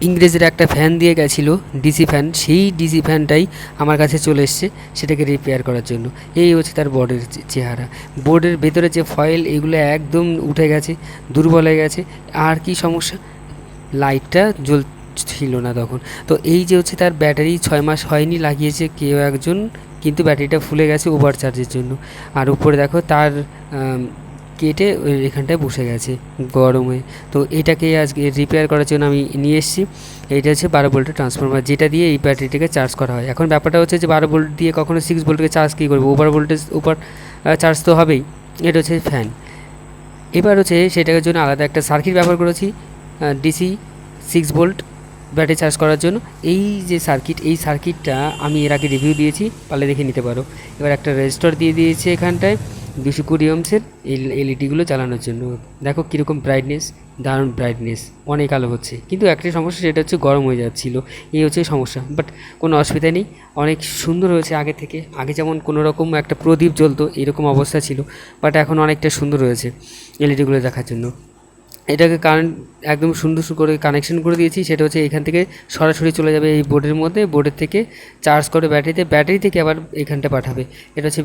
ইংরেজের একটা ফ্যান দিয়ে গেছিল ডিসি ফ্যান সেই ডিসি ফ্যানটাই আমার কাছে চলে এসছে সেটাকে রিপেয়ার করার জন্য। এই হচ্ছে তার বোর্ডের চেহারা। বোর্ডের ভেতরে যে ফয়েল এগুলো একদম উঠে গেছে, দুর্বল হয়ে গেছে। আর কি সমস্যা? লাইটটা জ্বল ছিল না তখন। তো এই যে হচ্ছে তার ব্যাটারি ছয় মাস হয়নি, লাগিয়েছে কেউ একজন, কিন্তু ব্যাটারিটা ফুলে গেছে ওভার চার্জের জন্য। আর উপরে দেখো তার কেটে ওই এখানটায় বসে গেছে গরমে। তো এটাকে আজকে রিপেয়ার করার জন্য আমি নিয়ে এসেছি। এটা হচ্ছে বারো ভোল্টের ট্রান্সফরমার যেটা দিয়ে এই ব্যাটারিটাকে চার্জ করা হয়। এখন ব্যাপারটা হচ্ছে যে বারো ভোল্ট দিয়ে কখনো সিক্স ভোল্টকে চার্জ কী করব? ওভার ভোল্টেজ উপর চার্জ তো হবেই। এটা হচ্ছে ফ্যান এবার হচ্ছে সেটার জন্য আলাদা একটা সার্কিট ব্যবহার করেছি DC six volt battery charge করার জন্য। এই যে সার্কিট এই সার্কিটটা আমি এর আগে রিভিউ দিয়েছি। পারলে দেখে নিতে পারো। এবার একটা রেজিস্টার দিয়ে দিয়েছি এখানটায়। দুশো কুড়ি ওমসের এলইডিগুলো চালানোর জন্য। দেখো কীরকম ব্রাইটনেস দারুণ ব্রাইটনেস অনেক আলো হচ্ছে। কিন্তু একটাই সমস্যা সেটা হচ্ছে গরম হয়ে যাচ্ছিল। এই হচ্ছে সমস্যা। বাট কোনো অসুবিধা নেই। অনেক সুন্দর হয়েছে আগে থেকে। আগে যেমন কোনো রকম একটা প্রদীপ জ্বলতো, এরকম অবস্থা ছিল। বাট এখন অনেকটা সুন্দর হয়েছে এলইডিগুলো দেখার জন্য। এটাকে কারেন্ট একদম সুন্দর করে কানেকশন করে দিয়েছি। সেটা হচ্ছে এখান থেকে সরাসরি চলে যাবে এই বোর্ডের মধ্যে। বোর্ডের থেকে চার্জ করে ব্যাটারিতে ব্যাটারি থেকে আবার এখানটা পাঠাবে। এটা হচ্ছে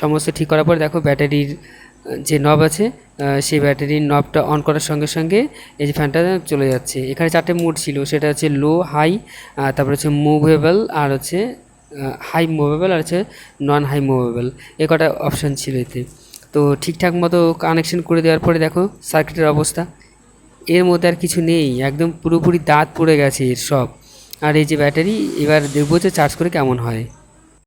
সমস্ত ঠিক করার পর দেখো ব্যাটারির যে নব আছে সেই ব্যাটারির নবটা অন করার সঙ্গে সঙ্গে এই যে ফ্যানটা চলে যাচ্ছে। এখানে চারটে মোড ছিল, সেটা হচ্ছে লো হাই তারপর হচ্ছে মুভেবল আর হচ্ছে হাই মুভেবল আর হচ্ছে নন হাই মুভেবল এ কটা অপশান ছিল এতে। তো ঠিকঠাক মতো কানেকশন করে দেওয়ার পরে দেখো সার্কিটের অবস্থা। এর মধ্যে আর কিছু নেই, একদম পুরোপুরি দাঁত পড়ে গেছে এর সব। আর এই যে ব্যাটারি, এবার দেখব যে চার্জ করে কেমন হয়।